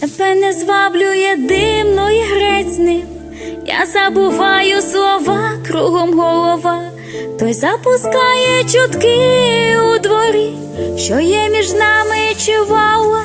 Тебе не зваблює димно і грецьним, я забуваю слова кругом голова, той запускає чутки у дворі, що є між нами чувала.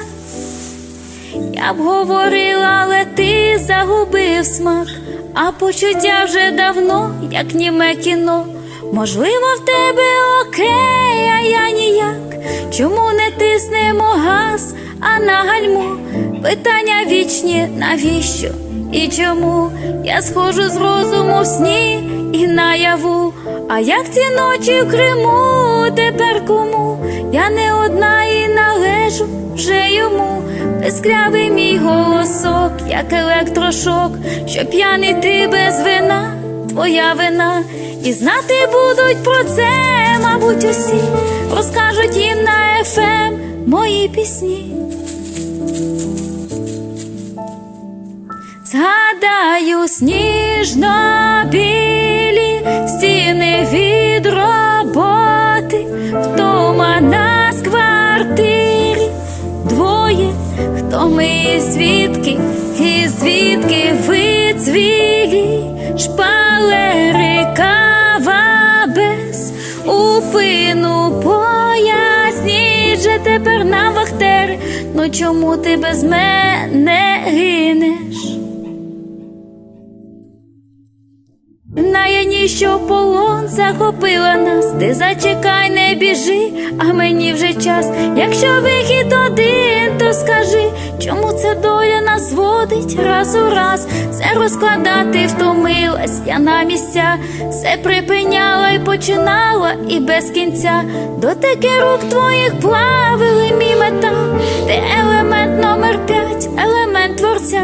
Я б говорила, але ти загубив смак, а почуття вже давно, як німе кіно. Можливо, в тебе окей, а я ніяк. Чому не тиснемо газ, а на гальмо? Питання вічні, навіщо і чому? Я схожу з розуму в сні і наяву. А як ці ночі в Криму тепер кому? Я не одна і належу вже йому. Безкрявий мій голосок, як електрошок, що п'яний ти без вина, твоя вина. І знати будуть про це, мабуть, усі розкажуть їм на ефем мої пісні. Згадаю сніжно білі стіни від роботи, вдома нас квартирі двоє, хто ми звідки, і звідки упину поясніть же тепер на вахтери, ну чому ти без мене гинеш? Наяні, що в полон захопила нас, ти зачекай, не біжи, а мені вже час. Якщо вихід один, то скажи, доля нас водить раз у раз, все розкладати втомилась, я на місця, все припиняла і починала, і без кінця. Дотики рук твоїх плавили мій метал, ти елемент номер п'ять, елемент творця,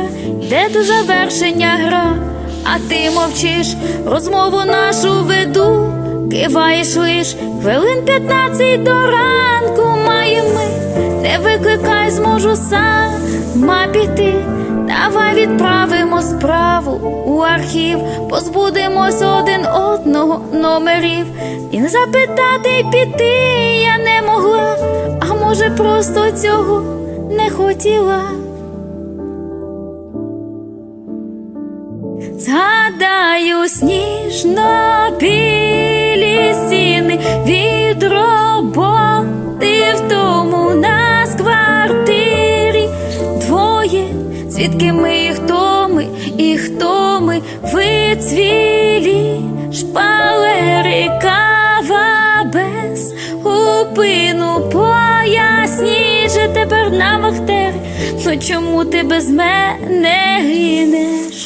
де до завершення гра. А ти мовчиш, розмову нашу веду, киваєш лиш хвилин п'ятнадцять до ранку маємо ми, не викликай, зможу сама піти. Давай відправимо справу у архів, позбудемось один одного номерів. І не запитати піти я не могла, а може просто цього не хотіла. Згадаю сніжно білі двоє, звідки ми і хто ми, і хто ми? Вицвілі, шпалери кава без упину поясні же тепер на вахтері, ну чому ти без мене гинеш?